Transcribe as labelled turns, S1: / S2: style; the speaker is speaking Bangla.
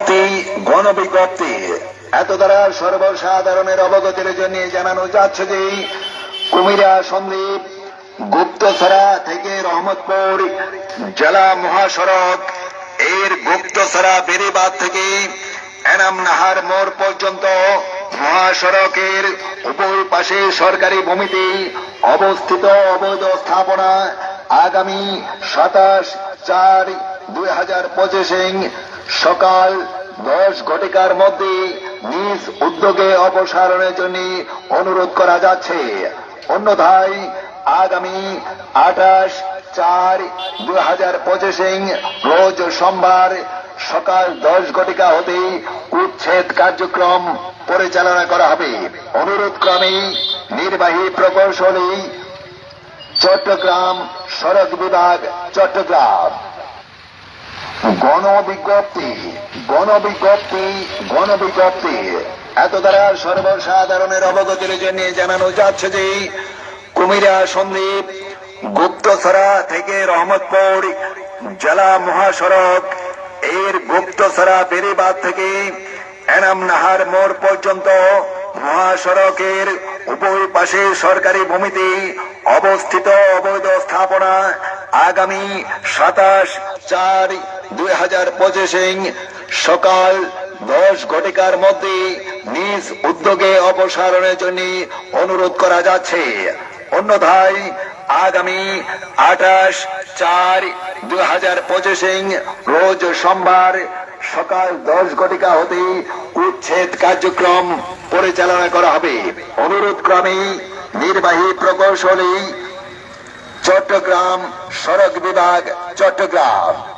S1: বিজ্ঞপ্তি গণবিজ্ঞপ্তি এত দ্বারা সর্বসাধারণের অবগতির জন্য জানানো যাচ্ছে যে কুমিরা সন্দ্বীপ গুপ্তছড়া থেকে রহমতপুর জেলা মহাসড়ক, এর গুপ্তছড়া বেরিবাদ থেকে এনাম নাহার মোড় পর্যন্ত মহাসড়কের উপর পাশে সরকারি ভূমিতে অবস্থিত অবৈধ স্থাপনা আগামী সাতাশ চার দুই হাজার পঁচিশে সকাল দশ ঘটিকার মধ্যে নিজ উদ্যোগে অপসারণের জন্য অনুরোধ করা যাচ্ছে। অন্যথায় আগামী আঠাশ চার দুই হাজার পঁচিশে রোজ সোমবার সকাল দশ ঘটিকা হতে উচ্ছেদ কার্যক্রম পরিচালনা করা হবে। অনুরোধ ক্রমে নির্বাহী প্রকৌশলী চট্টগ্রাম সড়ক বিভাগ চট্টগ্রাম। গণবিজ্ঞপ্তি গণবিজ্ঞপ্তি গণবিজ্ঞপ্তি। এত দ্বারা সর্বসাধারণের অবগতির জন্য জানানো যাচ্ছে যে, কুমিরা সন্দ্বীপ গুপ্তছড়া থেকে রহমতপুর জেলা মহাসড়ক, এর গুপ্তছড়া বেরিবাদ থেকে এনাম নাহার মোড় পর্যন্ত মহাসড়কের উভয় পাশে সরকারি ভূমিতে অবস্থিত অবৈধ স্থাপনা আগামী সাতাশ চার দুই হাজার পঁচিশে সকাল দশ ঘটিকার মধ্যে নিজ উদ্যোগে অপসারণের জন্য অনুরোধ করা যাচ্ছে। অন্যথায় আগামী আঠাশ চার দুই হাজার পঁচিশে রোজ সোমবার সকাল দশ ঘটিকা হতে উচ্ছেদ কার্যক্রম পরিচালনা করা হবে। অনুরোধ ক্রমে নির্বাহী প্রকৌশলী চট্টগ্রাম সড়ক বিভাগ চট্টগ্রাম।